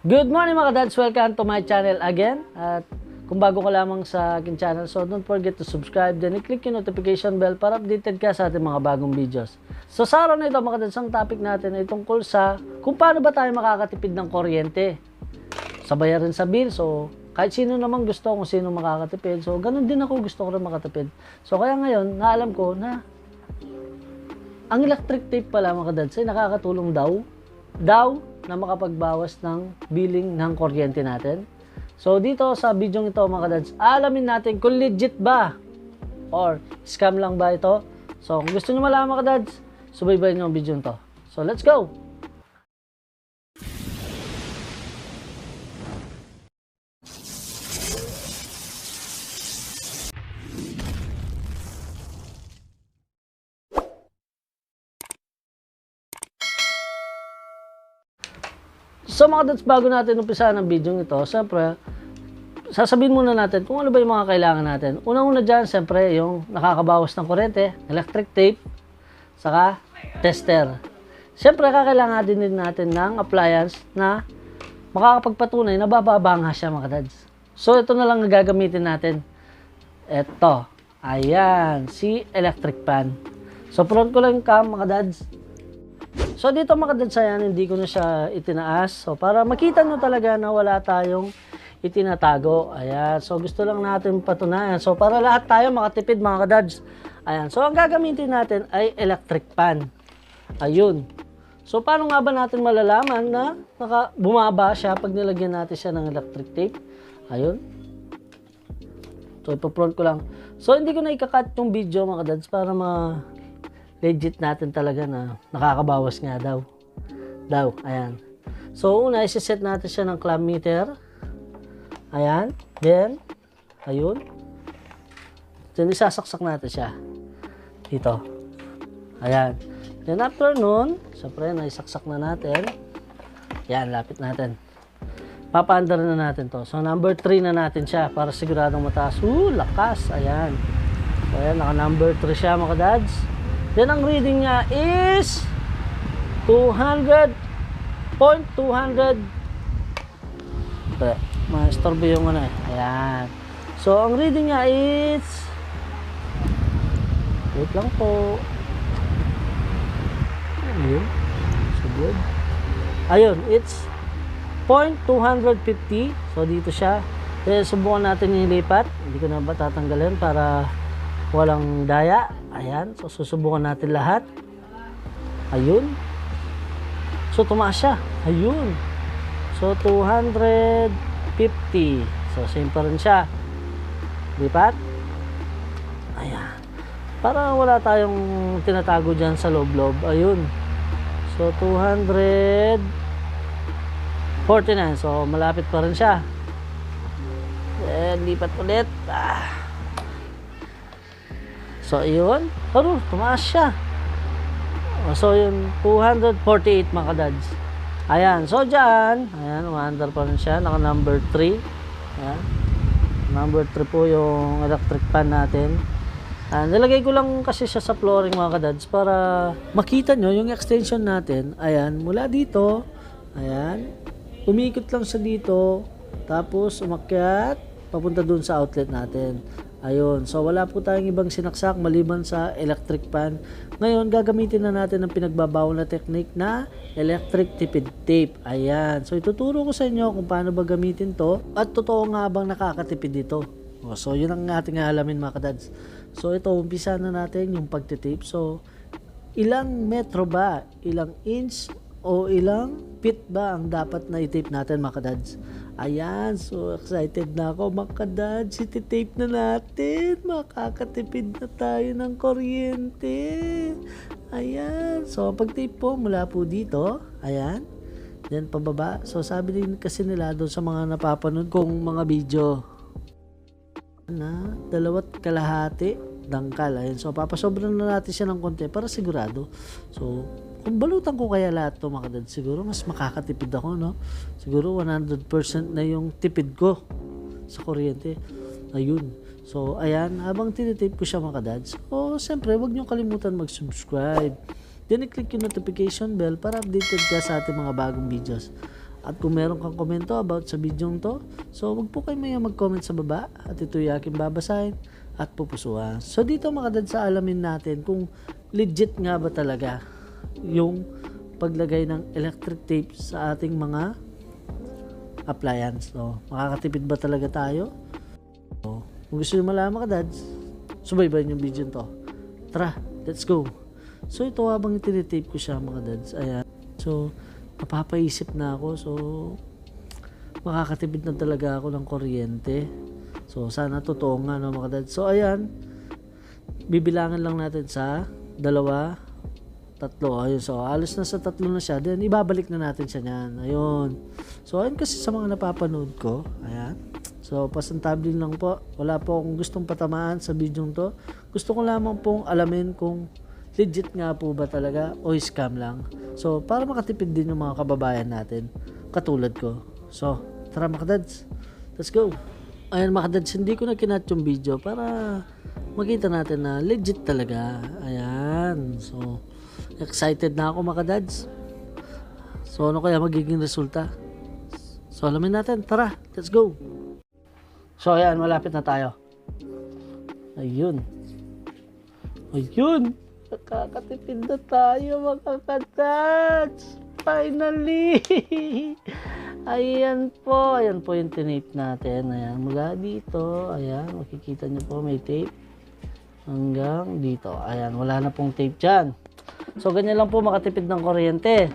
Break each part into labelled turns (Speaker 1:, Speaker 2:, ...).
Speaker 1: Good morning mga dads! Welcome to my channel again. At kung bago ka lamang sa aking channel, so don't forget to subscribe then i-click yung notification bell para updated ka sa ating mga bagong videos. So sa araw na ito mga dads, ang topic natin ay tungkol sa kung paano ba tayo makakatipid ng kuryente. Sa bayarin sa bill, so kahit sino naman gusto kung sino makakatipid. So ganun din ako gusto ko rin makatipid. So kaya ngayon, naalam ko na ang electric tape pala mga dads ay nakakatulong daw daw na makapagbawas ng billing ng kuryente natin. So dito sa video ito mga dads, alamin natin kung legit ba or scam lang ba ito. So kung gusto niyo malaman mga dads, subaybayan niyo ang video ito. So let's go! So mga dads, bago natin umpisa ng video ito, siyempre, sasabihin muna natin kung ano ba yung mga kailangan natin. Unang-una dyan, siyempre, yung nakakabawas ng kurente, electric tape, saka tester. Siyempre, kakailangan din natin ng appliance na makakapagpatunay na bababa nga siya mga dads. So, ito na lang ang gagamitin natin. Ito. Ayan. Si electric pan. So, front ko lang cam mga dads. So dito mga kadansayan, hindi ko na siya itinaas. So para makita nyo talaga na wala tayong itinatago. Ayan. So gusto lang natin patunayan. So para lahat tayo makatipid mga kadads. Ayan. So ang gagamitin natin ay electric pan. Ayun. So paano nga ba natin malalaman na naka, bumaba siya pag nilagyan natin siya ng electric tape? Ayun. So ipo-front ko lang. So hindi ko na ikakat yung video mga kadads para ma legit natin talaga na nakakabawas nga daw. Daw, ayan. So, una, isi-set natin siya ng clamp meter. Ayan. Then, ayun. Then, isasaksak natin siya. Dito. Ayan. Then, after nun, syempre, naisaksak na natin. Ayan, lapit natin. Papaandar na natin to. So, number 3 na natin siya para siguradong mataas. Uh, lakas. Ayan. So, ayan, naka number 3 siya mga dads. Then ang reading niya is 200 point 200 Pre, ma-storbo yung ano eh. Ayan. So, ang reading niya is wait lang po. Ayun. So, good. Ayun, it's point 250. So, dito siya. Then, subukan natin yung lipat. Hindi ko na ba tatanggalin para walang daya. Ayan. So, susubukan natin lahat. Ayun. So, tumaas siya. Ayun. So, 250. So, same pa rin siya. Lipat. Ayan. Para wala tayong tinatago dyan sa loob-loob. Ayun. So, 249. So, malapit pa rin siya. Then, lipat ulit. Ah. So, yun. Ano, tumaas siya. O, So, yun, 248 mga dads. Ayan. So, dyan, ayan, umaandar pa rin siya. Naka number 3. Ayan. Number 3 po yung electric pan natin. Ah, nilagay ko lang kasi siya sa flooring mga kadads para makita nyo yung extension natin. Ayan, mula dito. Ayan. Umikot lang siya dito. Tapos, umakyat. Papunta dun sa outlet natin. Ayun. So, wala po tayong ibang sinaksak maliban sa electric pan. Ngayon, gagamitin na natin ang pinagbabawal na technique na electric tipid tape. Ayan. So, ituturo ko sa inyo kung paano ba gamitin to at totoo nga bang nakakatipid dito. O, So, yun ang ating alamin mga kadads. So, ito, umpisa na natin yung pagtitape. So, ilang metro ba? Ilang inch o ilang feet ba ang dapat na i-tape natin mga kadads? Ayan, so excited na ako mga kadads. Iti-tape na natin. Makakatipid na tayo ng kuryente. Ayan. So, pag-tape po mula po dito. Ayan. Then, pababa. So, sabi din kasi nila doon sa mga napapanood kong mga video na dalawat kalahati dangkal. Ayun. So, papasobran na natin siya ng konti para sigurado. So, kung balutan ko kaya lahat to mga kadad, siguro mas makakatipid ako, no? Siguro 100% na yung tipid ko sa kuryente. Ayun. So, ayan, habang tinitape ko siya mga kadads, so, siyempre, huwag niyo kalimutan mag-subscribe. Then, i-click yung notification bell para updated ka sa ating mga bagong videos. At kung meron kang komento about sa video to, so wag po kayo maya mag-comment sa baba at ito yung aking babasahin at pupusuan. So dito mga dads sa alamin natin kung legit nga ba talaga yung paglagay ng electric tape sa ating mga appliance. So, makakatipid ba talaga tayo? So, kung gusto nyo malaman ka dads, subaybayan yung video to. Tara, let's go. So ito habang tinitape ko siya mga dads, ayan. So, napapaisip na ako. So, makakatipid na talaga ako ng kuryente. So, sana totoo nga no mga dads. So, ayan. Bibilangan lang natin sa dalawa, tatlo. Ayun. So, alos na sa tatlo na siya. Then, ibabalik na natin siya niyan. Ayun. So, ayun kasi sa mga napapanood ko. Ayan. So, pasantabling lang po. Wala po akong gustong patamaan sa video to. Gusto ko lamang pong alamin kung legit nga po ba talaga o scam lang. So, para makatipid din yung mga kababayan natin. Katulad ko. So, tara mga. Let's go. Ayan mga hindi ko na kinat yung video para makita natin na legit talaga. Ayan. So, excited na ako mga kadads. So, ano kaya magiging resulta? So, alamin natin. Tara, let's go. So, ayan, malapit na tayo. Ayun. Ayun. Nakakatipid na tayo mga katats. Finally. Ayan po. Ayan po yung tinape natin. Ayan. Mula dito. Ayan. Makikita nyo po may tape. Hanggang dito. Ayan. Wala na pong tape dyan. So, ganyan lang po makatipid ng kuryente.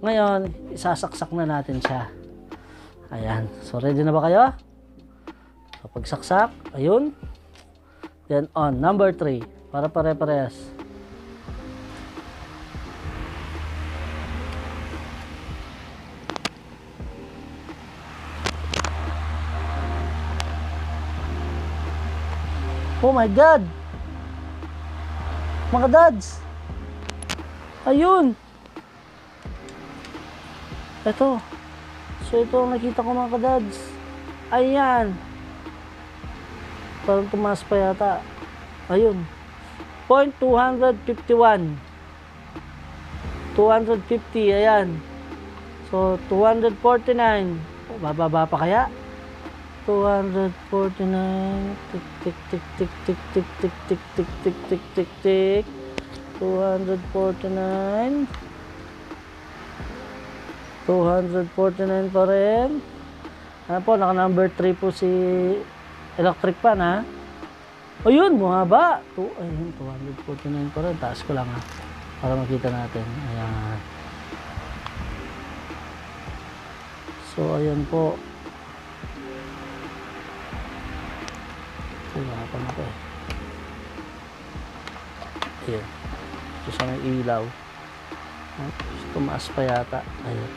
Speaker 1: Ngayon, isasaksak na natin siya. Ayan. So, ready na ba kayo? So, pagsaksak. Ayun. Then, on. Number 3. Para pare-parehas. Oh my God! Mga dads! Ayun! Ito. So ito ang nakita ko mga kadads. Ayan. Parang tumaas pa yata. Ayun. Point 251. 250. Ayan. So 249. Oh, bababa pa kaya? 249 tik tik tik tik tik tik tik tik tik tik tik tik tik 249 249 pa rin. Ano po naka number 3 po si electric pan ha? Ayun bumaba. To, ayun 249 pa rin. Taas ko lang ha? Para makita natin. Ayan. So ayan po. Hirapan ako eh. Ayan. Ito sa may ilaw. Tumaas pa yata. Ayan.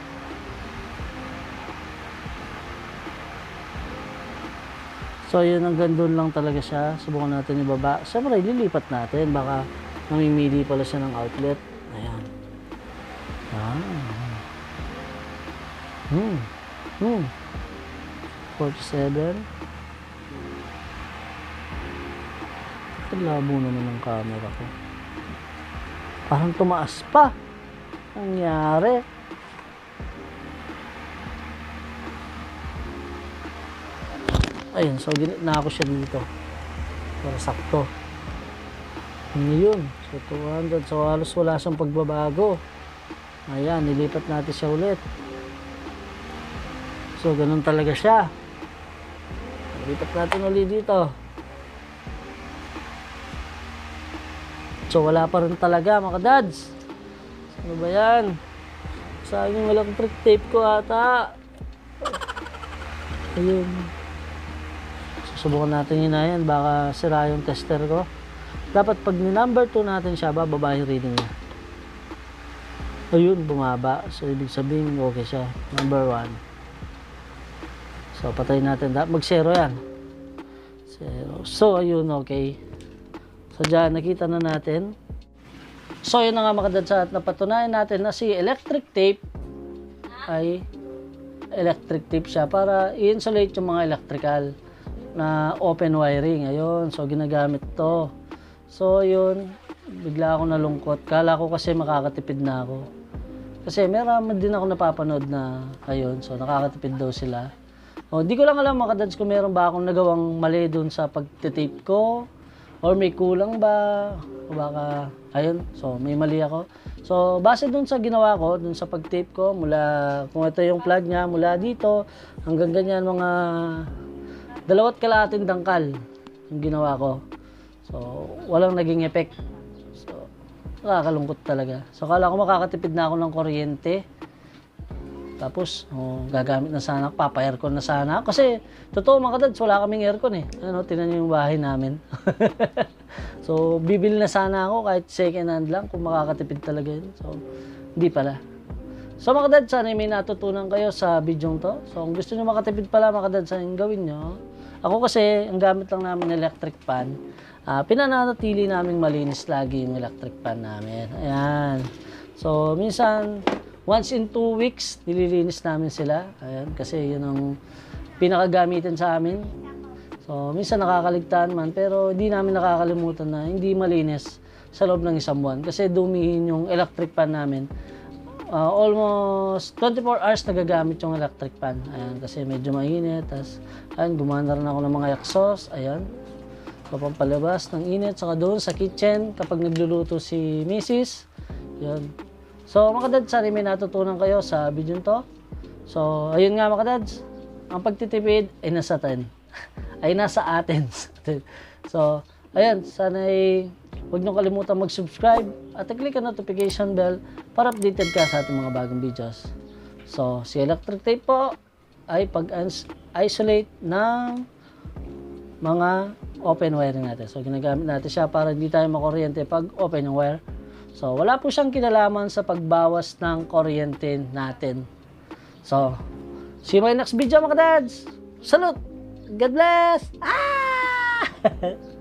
Speaker 1: So, yun hanggang doon lang talaga siya. Subukan natin ibaba. Siyempre, lilipat natin. Baka namimili pala siya ng outlet. Ayan. Ah. Hmm. Hmm. 47. Ang labo naman ng camera ko. Parang tumaas pa. Nangyari. Ayun, so ginit na ako siya dito. Para sakto. Yun yun. So 200. So halos wala siyang pagbabago. Ayan, nilipat natin siya ulit. So ganun talaga siya. Nilipat natin ulit dito. So wala pa rin talaga mga dads. Ano ba yan? Sayang yung electric tape ko ata. Ayun. Susubukan natin yun na yan. Baka sira yung tester ko. Dapat pag ni-number 2 natin siya, bababa yung reading niya. Ayun, bumaba. So, ibig sabihin, okay siya. Number 1. So, patayin natin. Mag-zero yan. Zero. So, ayun, okay. So, dyan, nakita na natin. So, yun na nga mga kadadsa at napatunayan natin na si electric tape ay electric tape siya para i-insulate yung mga electrical na open wiring. Ayun, so ginagamit to. So, yun, bigla ako nalungkot. Kala ko kasi makakatipid na ako. Kasi meron din ako napapanood na ayun, so nakakatipid daw sila. O, di ko lang alam mga dads kung meron ba akong nagawang mali dun sa pagtitape ko or may kulang ba o baka ayun, so may mali ako. So base dun sa ginawa ko, dun sa pagtape ko mula kung ito yung plug niya mula dito hanggang ganyan mga dalawat kalahating dangkal yung ginawa ko. So walang naging effect. So nakakalungkot talaga. So kala ko makakatipid na ako ng kuryente. Tapos, oh, gagamit na sana, papa-aircon na sana. Kasi, totoo mga kadads, wala kaming aircon eh. Ano, tinan yung bahay namin. so, bibili na sana ako kahit second hand lang kung makakatipid talaga yun. So, hindi pala. So mga kadads, sana may natutunan kayo sa video to. So, kung gusto niyo makatipid pala mga kadads, sana yung gawin nyo. Ako kasi, ang gamit lang namin electric pan. Ah, pinananatili namin malinis lagi yung electric pan namin. Ayan. So, minsan, once in two weeks, nililinis namin sila. Ayan, kasi yun ang pinakagamitan sa amin. So, minsan nakakaligtaan man, pero hindi namin nakakalimutan na hindi malinis sa loob ng isang buwan. Kasi dumihin yung electric pan namin. Ah, almost 24 hours nagagamit yung electric pan. Ayan, kasi medyo mainit. Tapos, ayan, gumana rin ako ng mga exhaust. Ayan, So, pampalabas ng init. Saka doon sa kitchen, kapag nagluluto si Mrs. Yan. So, mga kadads, sana may natutunan kayo sa video to. So, ayun nga mga kadads, ang pagtitipid ay nasa atin. ay nasa atin. so, ayan, sana ay huwag niyo kalimutan mag-subscribe at i-click ang notification bell para updated ka sa ating mga bagong videos. So, si electric tape po ay pag-isolate ng mga open wiring natin. So, ginagamit natin siya para hindi tayo makuryente pag open yung wire. So, wala po siyang kinalaman sa pagbawas ng kuryente natin. So, see you my next video mga dads! Salute! God bless! Ah!